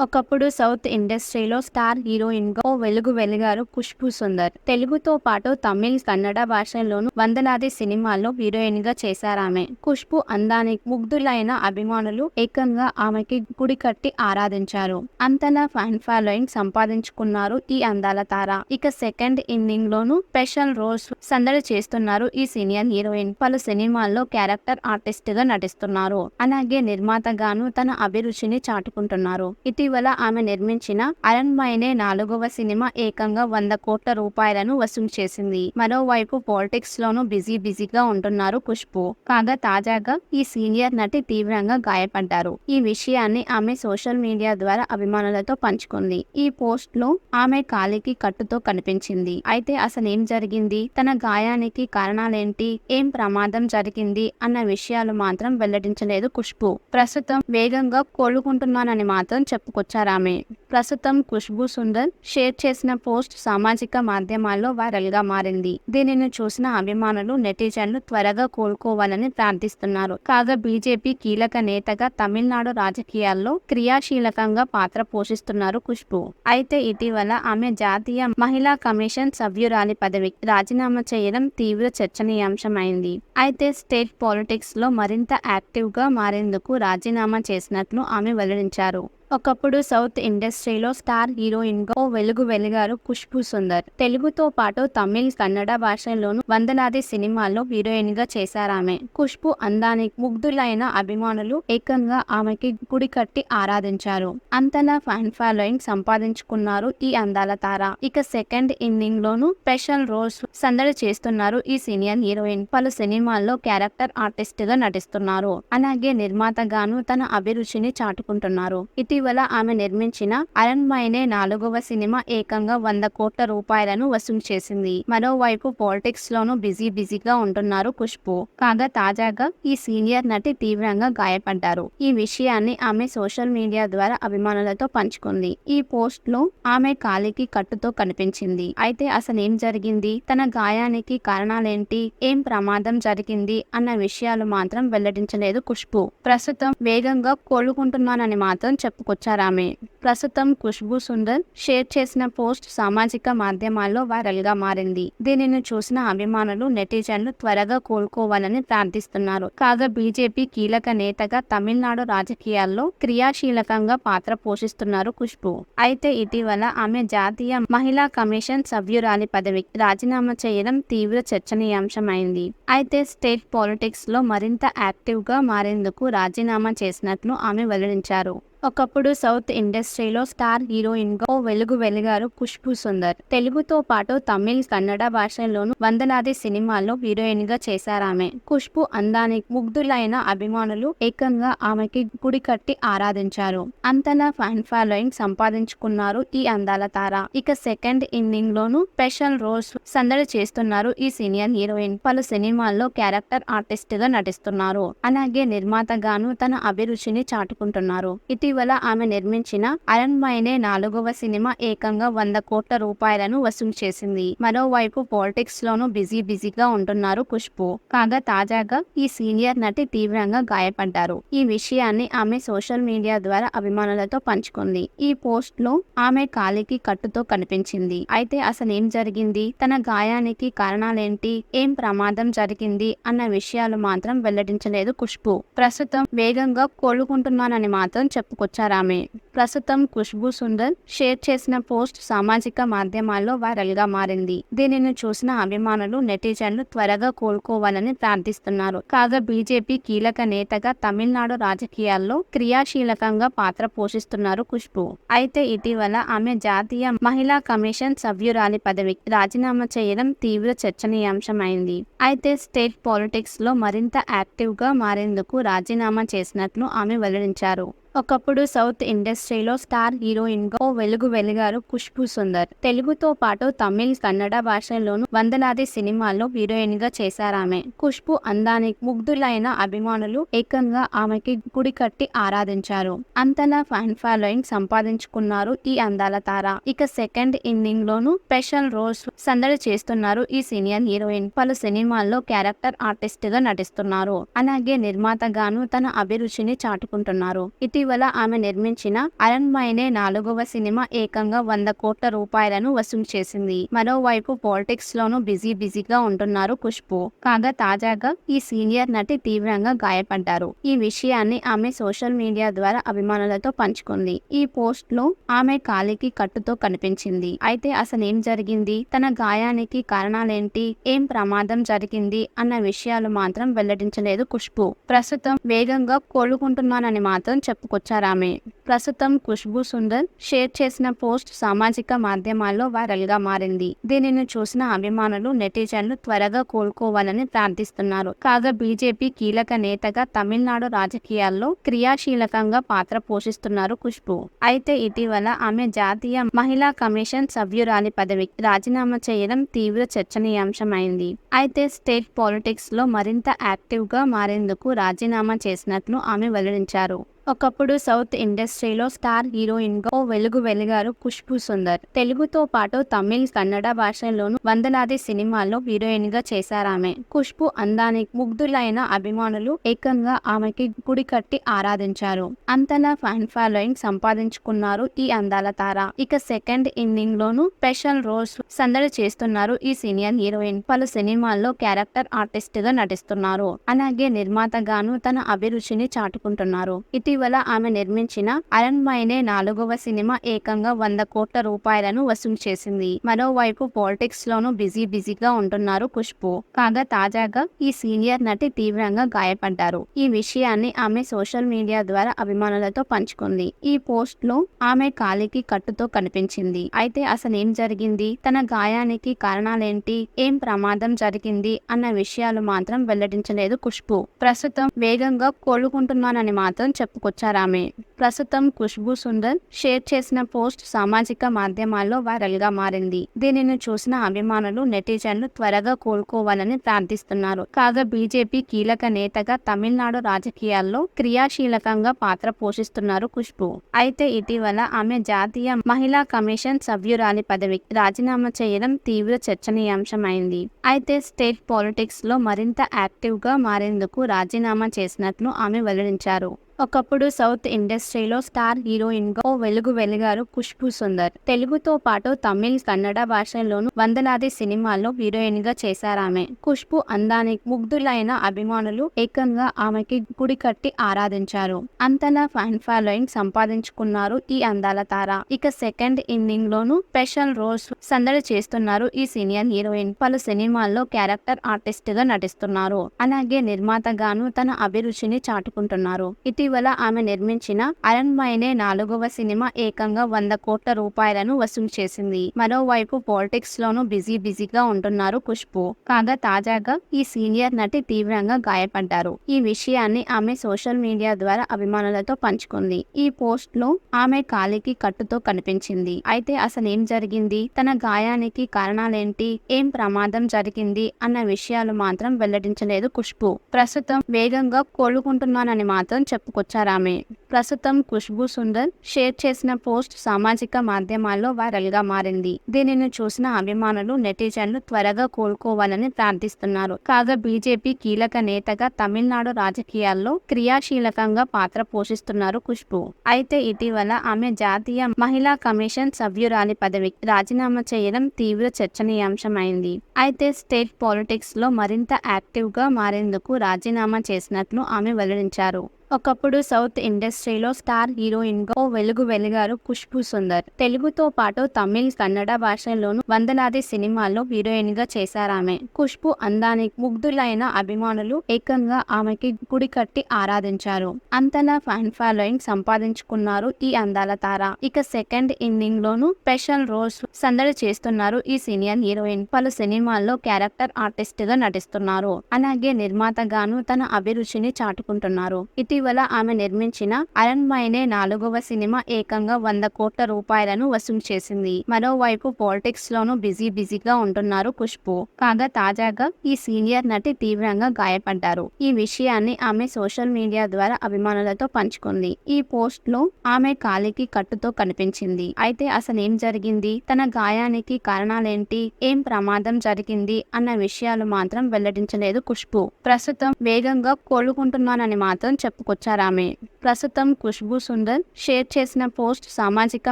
ఒకప్పుడు సౌత్ ఇండస్ట్రీలో స్టార్ హీరోయిన్గా ఓ వెలుగు వెలిగారు ఖుష్బూ సుందర్. తెలుగుతో పాటు తమిళ్ కన్నడ భాషల్లోనూ వందలాది సినిమాల్లో హీరోయిన్గా చేశారామె. ఖుష్బూ అందానికి ముగ్ధులైన అభిమానులు ఏకంగా ఆమెకి గుడి కట్టి ఆరాధించారు. అంతలా ఫ్యాన్ ఫాలోయింగ్ సంపాదించుకున్నారు ఈ అందాల తార. ఇక సెకండ్ ఇన్నింగ్ లోను స్పెషల్ రోల్స్ సందడి చేస్తున్నారు ఈ సీనియర్ హీరోయిన్. పలు సినిమాల్లో క్యారెక్టర్ ఆర్టిస్ట్గా నటిస్తున్నారు. అలాగే నిర్మాతగాను తన అభిరుచిని చాటుకుంటున్నారు. ఇటీవల ఇటీవల ఆమె నిర్మించిన అరణ్మైనే నాలుగవ సినిమా ఏకంగా వంద కోట్ల రూపాయలను వసూలు చేసింది. మరోవైపు పాలిటిక్స్ లోనూ బిజీ బిజీగా ఉంటున్నారు ఖుష్బు. కాగా తాజాగా ఈ సీనియర్ నటి తీవ్రంగా గాయపడ్డారు. ఈ విషయాన్ని ఆమె సోషల్ మీడియా ద్వారా అభిమానులతో పంచుకుంది. ఈ పోస్ట్లో ఆమె కాలికి కట్టుతో కనిపించింది. అయితే అసలు ఏం జరిగింది? తన గాయానికి కారణాలేంటి? ఏం ప్రమాదం జరిగింది? అన్న విషయాలు మాత్రం వెల్లడించలేదు ఖుష్బు. ప్రస్తుతం వేగంగా కోలుకుంటున్నానని మాత్రం చెప్పుకొచ్చారామె ప్రస్తుతం ఖుష్బు సుందర్ షేర్ చేసిన పోస్ట్ సామాజిక మాధ్యమాల్లో వైరల్గా మారింది. దీనిని చూసిన అభిమానులు నెటిజన్లు త్వరగా కోలుకోవాలని ప్రార్థిస్తున్నారు. కాగా బీజేపీ కీలక నేతగా తమిళనాడు రాజకీయాల్లో క్రియాశీలకంగా పాత్ర పోషిస్తున్నారు ఖుష్బు. అయితే ఇటీవల ఆమె జాతీయ మహిళా కమిషన్ సభ్యురాలి పదవి రాజీనామా చేయడం తీవ్ర చర్చనీయాంశమైంది. అయితే స్టేట్ పాలిటిక్స్లో మరింత యాక్టివ్గా మారేందుకు రాజీనామా చేసినట్లు ఆమె వెల్లడించారు. ఒకప్పుడు సౌత్ ఇండస్ట్రీలో స్టార్ హీరోయిన్గా ఓ వెలుగు వెలిగారు ఖుష్బూ సుందర్. తెలుగుతో పాటు తమిళ్ కన్నడ భాషల్లోనూ వందలాది సినిమాల్లో హీరోయిన్గా చేశారామె. ఖుష్బు అందానికి ముగ్ధులైన అభిమానులు ఏకంగా ఆమెకి గుడి కట్టి ఆరాధించారు. అంతలా ఫ్యాన్ ఫాలోయింగ్ సంపాదించుకున్నారు ఈ అందాల తార. ఇక సెకండ్ ఇన్నింగ్ లోను స్పెషల్ రోల్స్ సందడి చేస్తున్నారు ఈ సీనియర్ హీరోయిన్. పలు సినిమాల్లో క్యారెక్టర్ ఆర్టిస్ట్గా నటిస్తున్నారు. అలాగే నిర్మాతగాను తన అభిరుచిని చాటుకుంటున్నారు. ఇటీవల ఆమె నిర్మించిన అరణ్మైనే నాలుగవ సినిమా ఏకంగా వంద కోట్ల రూపాయలను వసూలు చేసింది. మరోవైపు పాలిటిక్స్ లోనూ బిజీ బిజీగా ఉంటున్నారు ఖుష్బు. కాగా తాజాగా ఈ సీనియర్ నటి తీవ్రంగా గాయపడ్డారు. ఈ విషయాన్ని ఆమె సోషల్ మీడియా ద్వారా అభిమానులతో పంచుకుంది. ఈ పోస్ట్లో ఆమె కాలికి కట్టుతో కనిపించింది. అయితే అసలు ఏం జరిగింది? తన గాయానికి కారణాలేంటి? ఏం ప్రమాదం జరిగింది? అన్న విషయాలు మాత్రం వెల్లడించలేదు ఖుష్బు. ప్రస్తుతం వేగంగా కోలుకుంటున్నానని మాత్రం చెప్పుకొచ్చారామె ప్రస్తుతం ఖుష్బూ సుందర్ షేర్ చేసిన పోస్ట్ సామాజిక మాధ్యమాల్లో వైరల్గా మారింది. దీనిని చూసిన అభిమానులు నెటిజన్లు త్వరగా కోలుకోవాలని ప్రార్థిస్తున్నారు. కాగా బీజేపీ కీలక నేతగా తమిళనాడు రాజకీయాల్లో క్రియాశీలకంగా పాత్ర పోషిస్తున్నారు ఖుష్బు. అయితే ఇటీవల ఆమె జాతీయ మహిళా కమిషన్ సభ్యురాలి పదవికి రాజీనామా చేయడం తీవ్ర చర్చనీయాంశమైంది. అయితే స్టేట్ పాలిటిక్స్లో మరింత యాక్టివ్గా మారేందుకు రాజీనామా చేసినట్లు ఆమె వెల్లడించారు. ఒకప్పుడు సౌత్ ఇండస్ట్రీలో స్టార్ హీరోయిన్గా ఓ వెలుగు వెలిగారు ఖుష్బు సుందర్. తెలుగుతో పాటు తమిళ్ కన్నడ భాషల్లోనూ వందలాది సినిమాల్లో హీరోయిన్గా చేశారామె ఖుష్బు అందానికి ముగ్ధులైన అభిమానులు ఏకంగా ఆమెకి గుడి కట్టి ఆరాధించారు. అంతలా ఫ్యాన్ ఫాలోయింగ్ సంపాదించుకున్నారు ఈ అందాల తార. ఇక సెకండ్ ఇన్నింగ్ లోను స్పెషల్ రోల్స్ సందడి చేస్తున్నారు ఈ సీనియర్ హీరోయిన్. పలు సినిమాల్లో క్యారెక్టర్ ఆర్టిస్ట్గా నటిస్తున్నారు. అలాగే నిర్మాతగాను తన అభిరుచిని చాటుకుంటున్నారు. ఇటీవల ఆమె నిర్మించిన అరణ్మైనే నాలుగవ సినిమా ఏకంగా వంద కోట్ల రూపాయలను వసూలు చేసింది. మరోవైపు పాలిటిక్స్ లోనూ బిజీ బిజీగా ఉంటున్నారు ఖుష్బు. కాగా తాజాగా ఈ సీనియర్ నటి తీవ్రంగా గాయపడ్డారు. ఈ విషయాన్ని ఆమె సోషల్ మీడియా ద్వారా అభిమానులతో పంచుకుంది. ఈ పోస్ట్లో ఆమె కాలికి కట్టుతో కనిపించింది. అయితే అసలు ఏం జరిగింది? తన గాయానికి కారణాలేంటి? ఏం ప్రమాదం జరిగింది? అన్న విషయాలు మాత్రం వెల్లడించలేదు ఖుష్బు. ప్రస్తుతం వేగంగా కోలుకుంటున్నానని మాత్రం చెప్పుకొచ్చారామె ప్రస్తుతం ఖుష్బూ సుందర్ షేర్ చేసిన పోస్ట్ సామాజిక మాధ్యమాల్లో వైరల్గా మారింది. దీనిని చూసిన అభిమానులు నెటిజన్లు త్వరగా కోలుకోవాలని ప్రార్థిస్తున్నారు. కాగా బీజేపీ కీలక నేతగా తమిళనాడు రాజకీయాల్లో క్రియాశీలకంగా పాత్ర పోషిస్తున్నారు ఖుష్బూ. అయితే ఇటీవల ఆమె జాతీయ మహిళా కమిషన్ సభ్యురాలి పదవికి రాజీనామా చేయడం తీవ్ర చర్చనీయాంశమైంది. అయితే స్టేట్ పాలిటిక్స్లో మరింత యాక్టివ్గా మారేందుకు రాజీనామా చేసినట్లు ఆమె వెల్లడించారు. ఒకప్పుడు సౌత్ ఇండస్ట్రీలో స్టార్ హీరోయిన్గా ఓ వెలుగు వెలిగారు ఖుష్బు సుందర్. తెలుగుతో పాటు తమిళ్ కన్నడ భాషల్లోనూ వందలాది సినిమాల్లో హీరోయిన్గా చేశారామె. ఖుష్బు అందానికి ముగ్ధులైన అభిమానులు ఏకంగా ఆమెకి గుడి కట్టి ఆరాధించారు. అంతలా ఫ్యాన్ ఫాలోయింగ్ సంపాదించుకున్నారు ఈ అందాల తార. ఇక సెకండ్ ఇన్నింగ్ లోను స్పెషల్ రోల్స్ సందడి చేస్తున్నారు ఈ సీనియర్ హీరోయిన్. పలు సినిమాల్లో క్యారెక్టర్ ఆర్టిస్ట్గా నటిస్తున్నారు. అలాగే నిర్మాతగాను తన అభిరుచిని చాటుకుంటున్నారు. ఇటీవల ఇటీవల ఆమె నిర్మించిన అరణ్మైనే నాలుగవ సినిమా ఏకంగా వంద కోట్ల రూపాయలను వసూలు చేసింది. మరోవైపు పాలిటిక్స్ లోనూ బిజీ బిజీగా ఉంటున్నారు ఖుష్బు కాగా తాజాగా ఈ సీనియర్ నటి తీవ్రంగా గాయపడ్డారు. ఈ విషయాన్ని ఆమె సోషల్ మీడియా ద్వారా అభిమానులతో పంచుకుంది. ఈ పోస్ట్లో ఆమె కాలికి కట్టుతో కనిపించింది. అయితే అసలు ఏం జరిగింది? తన గాయానికి కారణాలేంటి? ఏం ప్రమాదం జరిగింది? అన్న విషయాలు మాత్రం వెల్లడించలేదు ఖుష్బు ప్రస్తుతం వేగంగా కోలుకుంటున్నానని మాత్రం తీసుకొచ్చారామె ప్రస్తుతం ఖుష్బు సుందర్ షేర్ చేసిన పోస్ట్ సామాజిక మాధ్యమాల్లో వైరల్గా మారింది. దీనిని చూసిన అభిమానులు నెటిజన్లు త్వరగా కోలుకోవాలని ప్రార్థిస్తున్నారు. కాగా బీజేపీ కీలక నేతగా తమిళనాడు రాజకీయాల్లో క్రియాశీలకంగా పాత్ర పోషిస్తున్నారు ఖుష్బు. అయితే ఇటీవల ఆమె జాతీయ మహిళా కమిషన్ సభ్యురాలి పదవి రాజీనామా చేయడం తీవ్ర చర్చనీయాంశమైంది. అయితే స్టేట్ పాలిటిక్స్లో మరింత యాక్టివ్గా మారేందుకు రాజీనామా చేసినట్లు ఆమె వెల్లడించారు. ఒకప్పుడు సౌత్ ఇండస్ట్రీలో స్టార్ హీరోయిన్గా ఓ వెలుగు వెలిగారు ఖుష్బు సుందర్. తెలుగుతో పాటు తమిళ్ కన్నడ భాషల్లోనూ వందలాది సినిమాల్లో హీరోయిన్గా చేశారామె. ఖుష్బు అందానికి ముగ్ధులైన అభిమానులు ఏకంగా ఆమెకి గుడి కట్టి ఆరాధించారు. అంతలా ఫ్యాన్ ఫాలోయింగ్ సంపాదించుకున్నారు ఈ అందాల తార. ఇక సెకండ్ ఇన్నింగ్ లోను స్పెషల్ రోల్స్ సందడి చేస్తున్నారు ఈ సీనియర్ హీరోయిన్. పలు సినిమాల్లో క్యారెక్టర్ ఆర్టిస్ట్గా నటిస్తున్నారు. అలాగే నిర్మాతగాను తన అభిరుచిని చాటుకుంటున్నారు. ఇటీవల ఇటీవల ఆమె నిర్మించిన అరణ్మైనే నాలుగవ సినిమా ఏకంగా వంద కోట్ల రూపాయలను వసూలు చేసింది. మరోవైపు పాలిటిక్స్ లోనూ బిజీ బిజీగా ఉంటున్నారు ఖుష్బు. కాగా తాజాగా ఈ సీనియర్ నటి తీవ్రంగా గాయపడ్డారు. ఈ విషయాన్ని ఆమె సోషల్ మీడియా ద్వారా అభిమానులతో పంచుకుంది. ఈ పోస్ట్లో ఆమె కాలికి కట్టుతో కనిపించింది. అయితే అసలు ఏం జరిగింది? తన గాయానికి కారణాలేంటి? ఏం ప్రమాదం జరిగింది? అన్న విషయాలు మాత్రం వెల్లడించలేదు ఖుష్బు. ప్రస్తుతం వేగంగా కోలుకుంటున్నానని మాత్రం చెప్పుకొచ్చారామె ప్రస్తుతం ఖుష్బు సుందర్ షేర్ చేసిన పోస్ట్ సామాజిక మాధ్యమాల్లో వైరల్గా మారింది. దీనిని చూసిన అభిమానులు నెటిజన్లు త్వరగా కోలుకోవాలని ప్రార్థిస్తున్నారు. కాగా బీజేపీ కీలక నేతగా తమిళనాడు రాజకీయాల్లో క్రియాశీలకంగా పాత్ర పోషిస్తున్నారు ఖుష్బు. అయితే ఇటీవల ఆమె జాతీయ మహిళా కమిషన్ సభ్యురాలి పదవి రాజీనామా చేయడం తీవ్ర చర్చనీయాంశమైంది. అయితే స్టేట్ పాలిటిక్స్లో మరింత యాక్టివ్గా మారేందుకు రాజీనామా చేసినట్లు ఆమె వెల్లడించారు. ఒకప్పుడు సౌత్ ఇండస్ట్రీలో స్టార్ హీరోయిన్గా ఓ వెలుగు వెలిగారు ఖుష్బు సుందర్. తెలుగుతో పాటు తమిళ్ కన్నడ భాషల్లోనూ వందలాది సినిమాల్లో హీరోయిన్గా చేశారామె. ఖుష్బు అందానికి ముగ్ధులైన అభిమానులు ఏకంగా ఆమెకి గుడి కట్టి ఆరాధించారు. అంతలా ఫ్యాన్ ఫాలోయింగ్ సంపాదించుకున్నారు ఈ అందాల తార. ఇక సెకండ్ ఇన్నింగ్ లోను స్పెషల్ రోల్స్ సందడి చేస్తున్నారు ఈ సీనియర్ హీరోయిన్. పలు సినిమాల్లో క్యారెక్టర్ ఆర్టిస్ట్గా నటిస్తున్నారు. అలాగే నిర్మాతగాను తన అభిరుచిని చాటుకుంటున్నారు. ఇటీవల ఇటీవల ఆమె నిర్మించిన అరణ్మైనే నాలుగవ సినిమా ఏకంగా వంద కోట్ల రూపాయలను వసూలు చేసింది. మరోవైపు పాలిటిక్స్ లోనూ బిజీ బిజీగా ఉంటున్నారు ఖుష్బు. కాగా తాజాగా ఈ సీనియర్ నటి తీవ్రంగా గాయపడ్డారు. ఈ విషయాన్ని ఆమె సోషల్ మీడియా ద్వారా అభిమానులతో పంచుకుంది. ఈ పోస్ట్లో ఆమె కాలికి కట్టుతో కనిపించింది. అయితే అసలు ఏం జరిగింది? తన గాయానికి కారణాలేంటి? ఏం ప్రమాదం జరిగింది? అన్న విషయాలు మాత్రం వెల్లడించలేదు ఖుష్బు. ప్రస్తుతం వేగంగా కోలుకుంటున్నానని మాత్రం చెప్పుకొచ్చారామె ప్రస్తుతం ఖుష్బు సుందర్ షేర్ చేసిన పోస్ట్ సామాజిక మాధ్యమాల్లో వైరల్గా మారింది. దీనిని చూసిన అభిమానులు నెటిజన్లు త్వరగా కోలుకోవాలని ప్రార్థిస్తున్నారు. కాగా బీజేపీ కీలక నేతగా తమిళనాడు రాజకీయాల్లో క్రియాశీలకంగా పాత్ర పోషిస్తున్నారు ఖుష్బు. అయితే ఇటీవల ఆమె జాతీయ మహిళా కమిషన్ సభ్యురాలి పదవి రాజీనామా చేయడం తీవ్ర చర్చనీయాంశమైంది. అయితే స్టేట్ పాలిటిక్స్లో మరింత యాక్టివ్గా మారేందుకు రాజీనామా చేసినట్లు ఆమె వెల్లడించారు. ఒకప్పుడు సౌత్ ఇండస్ట్రీలో స్టార్ హీరోయిన్గా ఓ వెలుగు వెలిగారు ఖుష్బు సుందర్. తెలుగుతో పాటు తమిళ్ కన్నడ భాషల్లోనూ వందలాది సినిమాల్లో హీరోయిన్గా చేశారామె ఖుష్బు అందానికి ముగ్ధులైన అభిమానులు ఏకంగా ఆమెకి గుడి కట్టి ఆరాధించారు. అంతలా ఫ్యాన్ ఫాలోయింగ్ సంపాదించుకున్నారు ఈ అందాల తార. ఇక సెకండ్ ఇన్నింగ్ లోను స్పెషల్ రోల్స్ సందడి చేస్తున్నారు ఈ సీనియర్ హీరోయిన్. పలు సినిమాల్లో క్యారెక్టర్ ఆర్టిస్ట్గా నటిస్తున్నారు. అలాగే నిర్మాతగాను తన అభిరుచిని చాటుకుంటున్నారు. ఇటీవల ఆమె నిర్మించిన అరణ్మైనే నాలుగవ సినిమా ఏకంగా వంద కోట్ల రూపాయలను వసూలు చేసింది. మరోవైపు పాలిటిక్స్ లోనూ బిజీ బిజీగా ఉంటున్నారు ఖుష్బు. కాగా తాజాగా ఈ సీనియర్ నటి తీవ్రంగా గాయపడ్డారు. ఈ విషయాన్ని ఆమె సోషల్ మీడియా ద్వారా అభిమానులతో పంచుకుంది. ఈ పోస్ట్లో ఆమె కాలికి కట్టుతో కనిపించింది. అయితే అసలు ఏం జరిగింది? తన గాయానికి కారణాలేంటి? ఏం ప్రమాదం జరిగింది? అన్న విషయాలు మాత్రం వెల్లడించలేదు ఖుష్బు. ప్రస్తుతం వేగంగా కోలుకుంటున్నానని మాత్రం చెప్పుకొచ్చారామె. ప్రస్తుతం ఖుష్బూ సుందర్ షేర్ చేసిన పోస్ట్ సామాజిక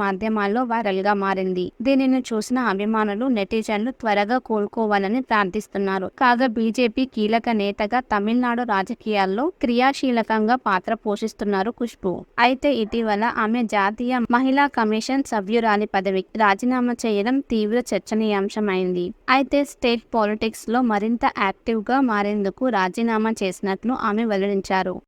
మాధ్యమాల్లో వైరల్గా మారింది. దీనిని చూసిన అభిమానులు నెటిజన్లు త్వరగా కోలుకోవాలని ప్రార్థిస్తున్నారు. కాగా బీజేపీ కీలక నేతగా తమిళనాడు రాజకీయాల్లో క్రియాశీలకంగా పాత్ర పోషిస్తున్నారు ఖుష్బూ. అయితే ఇటీవల ఆమె జాతీయ మహిళా కమిషన్ సభ్యురాలి పదవికి రాజీనామా చేయడం తీవ్ర చర్చనీయాంశమైంది. అయితే స్టేట్ పాలిటిక్స్లో మరింత యాక్టివ్గా మారేందుకు రాజీనామా చేసినట్లు ఆమె వెల్లడించారు.